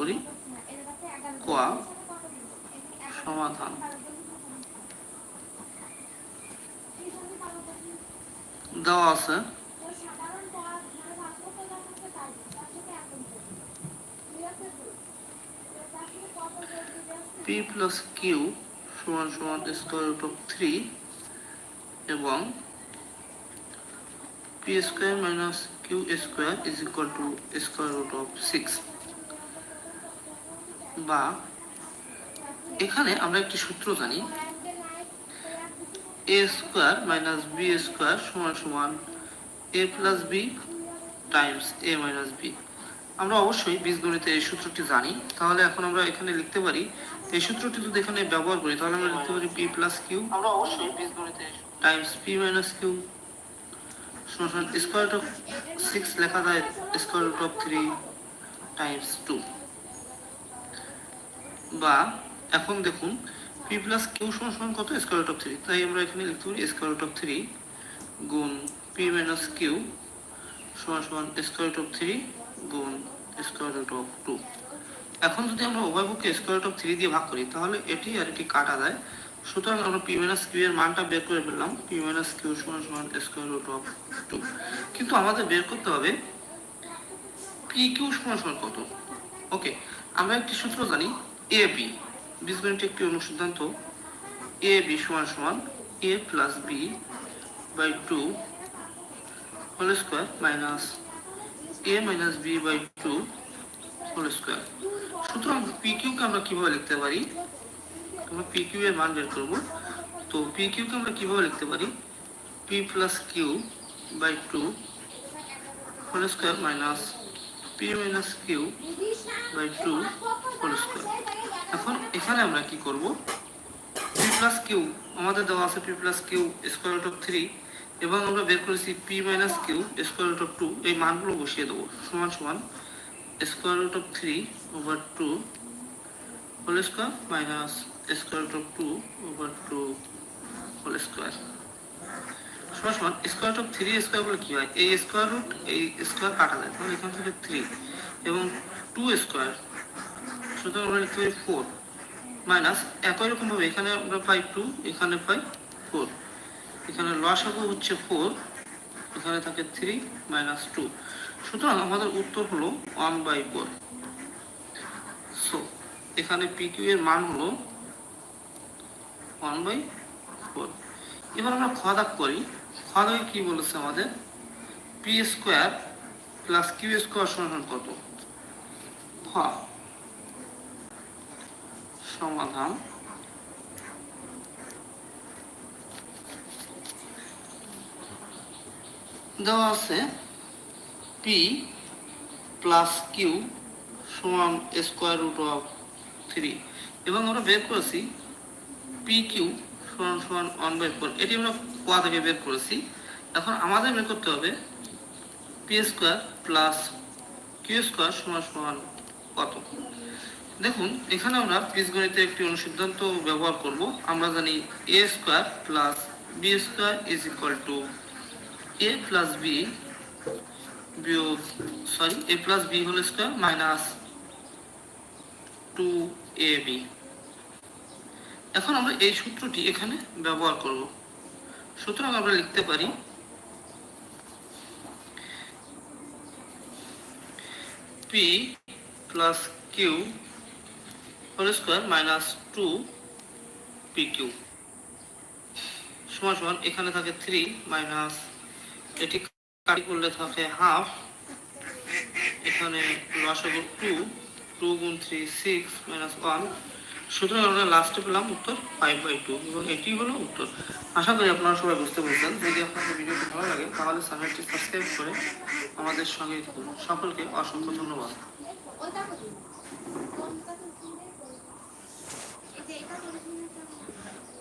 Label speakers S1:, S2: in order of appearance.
S1: করি। কোয়া, সমাধান। দেওয়া আছে। পি প্লাস কিউ সমান সমান স্কোয়ার রুট অফ থ্রি এবং P square minus Q square is equal to square root of six বা এখানে আমরা একটি সূত্র জানি। A square minus B square সমান সমান A plus B times A minus B আমরা অবশ্যই বীজগণিতে এই সূত্রটি জানি। তাহলে এখন আমরা এখানে লিখতে পারি, এই সূত্রটি যদি এখানে ব্যবহার করি, তাহলে আমরা লিখতে পারি পি প্লাস কিউ
S2: আমরা অবশ্যই বীজগণিতে
S1: টাইমস পি মাইনাস কিউ সমান স্কোয়ার রুট অফ সিক্স লেখা যায় square root of three times two বা এখন দেখুন পি প্লাস কিউ সমান সমান কত? স্কোয়ার রুট অফ থ্রি তাই আমরা এখানে লিখতে পারি স্কোয়ার রুট অফ থ্রি গুণ পি মাইনাস কিউ সমান সমান স্কোয়ার রুট অফ থ্রি গুণ স্কোয়ার রুট অফ টু এখন যদি আমরা উভয় পক্ষে স্কোয়ার রুট অফ থ্রি দিয়ে ভাগ করি, তাহলে এটি আর এটি কাটা যায়। সুতরাং আমরা পি মাইনাস কিউ এর মানটা বের করে ফেললাম। পি মাইনাস কিউ সমান সমান স্কোয়ার রুট অফ টু কিন্তু আমাদের বের করতে হবে পি কিউ সমান সমান কত? ওকে আমরা একটি সূত্র জানি। এ বি বীজগণিত একটি অনুসিদ্ধান্ত এ বি সমান সমান A plus B by two whole square minus A minus B by two whole square সুতরাং পি কিউকে আমরা কীভাবে লিখতে পারি? আমরা পি কিউ এর মান বের করব। তো পি কিউকে আমরা কীভাবে লিখতে পারি? P plus Q by two whole square minus P minus Q by two whole square এখন এখানে আমরা কি করব? পি প্লাস কিউ আমাদের দেওয়া আছে P plus Q square root of three এবং আমরা বের করেছি P minus Q square root of two এই মানগুলো বসিয়ে দেবো। সমান সমান square root of three over two whole square minus square root of two over two whole square সমান সমান square root of three square বলে কি হয়? এই স্কোয়ার রুট এই স্কোয়ার কাটা যায়, তাহলে এখান থেকে থ্রি এবং টু স্কোয়ার সুতরাং আমরা লিখতে ফোর মাইনাস একই রকম ভাবে এখানে আমরা পাই টু এখানে পাই ফোর এখানে লসাগু হচ্ছে ফোর এখানে থাকে থ্রি মাইনাস টু সুতরাং আমাদের উত্তর হলো ওয়ান বাই ফোর সো এখানে পি কিউ এর মান হলো ওয়ান বাই ফোর এবার আমরা দাগ করি। দাগে কি বলেছে আমাদের? P square plus Q square সমান কত? খ। সমাধান। দেওয়া আছে পি প্লাস কিউ সমান স্কোয়ার রুট অফ থ্রি এবং আমরা বের করেছি পি কিউ সমান সমান ওয়ান বাই ফোর এটি আমরা কোয়া থেকে বের করেছি? এখন আমাদের বের করতে হবে P square plus Q square সমান সমান কত? দেখুন, এখানে আমরা বীজগণিতের একটি অনুসিদ্ধান্ত ব্যবহার করব। আমরা জানি A square plus B square is equal to A plus B বিয়োগ sorry A plus B whole square minus two A B এখন আমরা এই সূত্রটি এখানে ব্যবহার করব। সুতরাং আমরা লিখতে পারি P plus Q whole square minus two P সমান সমান এখানে থাকে থ্রি মাইনাস এটি কাটি করলে থাকে হাফ এখানে লসাগু টু টু গুণ থ্রি সিক্স মাইনাস ওয়ান সুতরাং আমরা লাস্টে পেলাম উত্তর ফাইভ বাই টু এবং এটি হলো উত্তর। আশা করি আপনারা সবাই বুঝতে পেরেছেন। যদি আপনাদের ভিডিওটি ভালো লাগে, তাহলে চ্যানেলটি সাবস্ক্রাইব করে আমাদের সঙ্গে থাকুন। সকলকে অসংখ্য ধন্যবাদ। でいた。